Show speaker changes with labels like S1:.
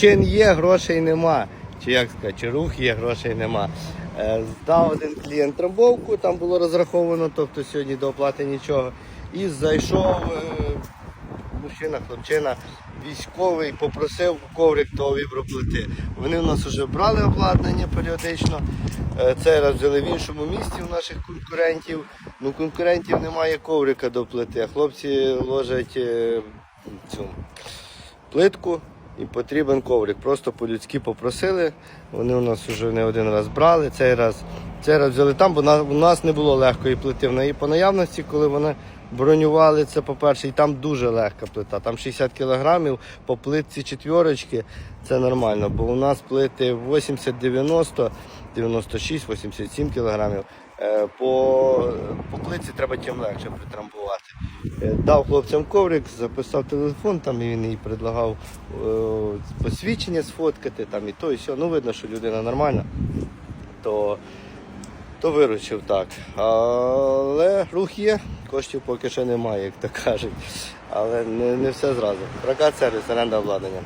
S1: чин є, грошей нема. Чи як сказати, чи рух є, грошей нема. Е, Здав один клієнт трамбовку, там було розраховано, тобто сьогодні до оплати нічого. І зайшов е, мужчина, хлопчина, військовий, попросив коврик того віброплити. Вони у нас вже брали обладнання періодично. Е, Цей раз взяли в іншому місці у наших конкурентів. Ну, конкурентів немає коврика до плити, а хлопці ложать цю плитку і потрібен коврик. Просто по-людськи попросили. Вони у нас вже не один раз брали. Цей раз, цей раз взяли там, бо у нас не було легкої плити. В неї по наявності, коли вони бронювали це, по-перше, і там дуже легка плита. Там 60 кілограмів по плитці четвірочки це нормально, бо у нас плити 80-90, 96-87 кілограмів. Е, По, по плитці треба чим легше притрамбувати. Е, Дав хлопцям коврик, записав телефон, там і він їй предлагав е, посвідчення сфоткати, там і то, і все. Ну видно, що людина нормальна, то, то виручив так. Але рух є, коштів поки що немає, як то кажуть. Але не, не все зразу. Прокат сервіс, оренда обладнання.